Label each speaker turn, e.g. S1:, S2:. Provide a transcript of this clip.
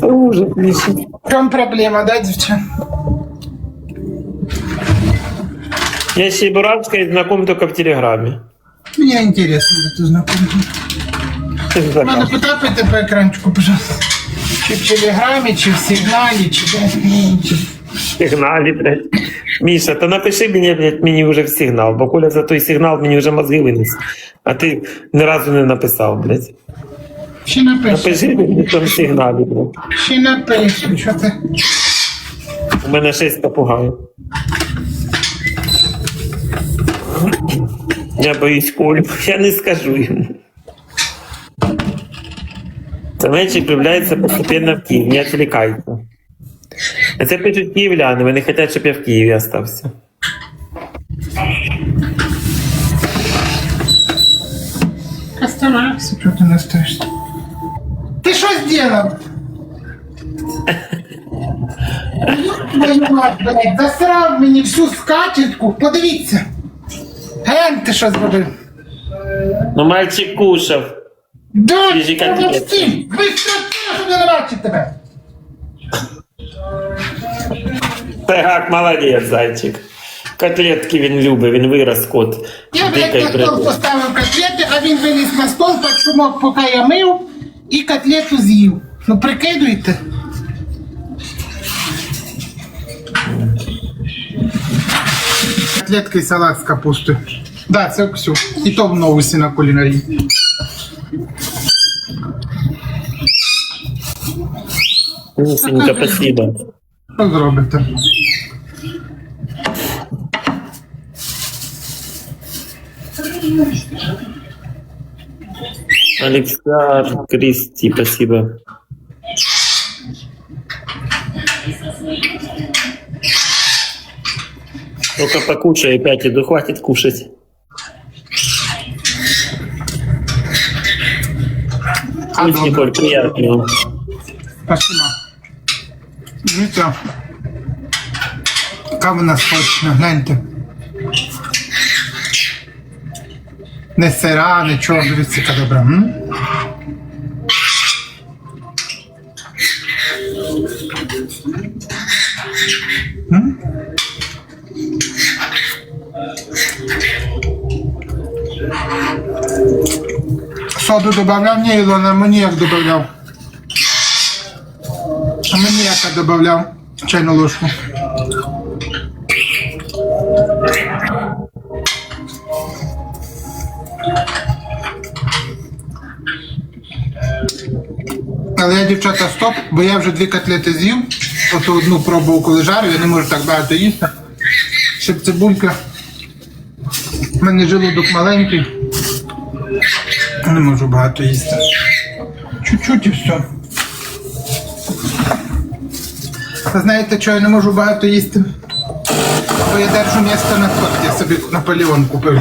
S1: Це ужас,
S2: В чому проблема, да, дівчата?
S1: Я с Чебуравской знаком только в Телеграме.
S2: Мені не інтересно, де ти знакомий. Мене потапайте по екранчику, пожалуйста. Чи в телеграмі, чи в сигналі, чи.
S1: Сигналі, блядь. Міша, та напиши мені, блядь, мені вже в сигнал, бо Коля за той сигнал мені вже мозги виніс. А ти ні разу не написав, блядь.
S2: Ще напишу.
S1: Напиши сигналі.
S2: Ще напишу, що ти.
S1: У мене шесть попугаїв. Я боюсь Колю, я не скажу йому. Менше проявляється постепенно в Києві, не відвлікайте. А це пишуть київляни, вони хочуть, щоб я в Києві остався.
S2: Оставайся, що ти не стоїш. Що? Твою мать, блядь, засрав мені всю скатертку. Подивіться. Ген, ти що зробив?
S1: Ну, мальчик кушав. Котлети.
S2: Максим, быстро, щоб я не бачив тебе.
S1: Так, молодець, зайчик. Котлетки він любить, він вирос кот.
S2: Я, блядь,
S1: Дикий
S2: на стол поставив котлети, а він виліз на стол, почумок, поки я мив, і котлету з'їв. Ну прикидуйте. Котлетки і салат з капустою. Да, це все. І то в новусі на кулінарії.
S1: Мусенька, спасибо.
S2: Що зробите?
S1: Александр Кристи, спасибо. Только покушай, опять иду, хватит кушать.
S2: А,
S1: Пусть. Николь, приятного.
S2: Спасибо. Дивіться. Яка вона смачна, гляньте. Не сира, нічого, дивіться, яка добра. М? Соду добавляв? Ні, Ілона, мені як добавляв. А мені яка добавляв чайну ложку. Але я, дівчата, стоп, бо я вже дві котлети з'їв. Ото одну пробував, коли жарю, я не можу так багато їсти. Щоб цибулька. У мене желудок маленький. Не можу багато їсти. Чуть-чуть і все. Ви знаєте, що я не можу багато їсти? Бо я держу місце на фотці, я собі Наполеон купив.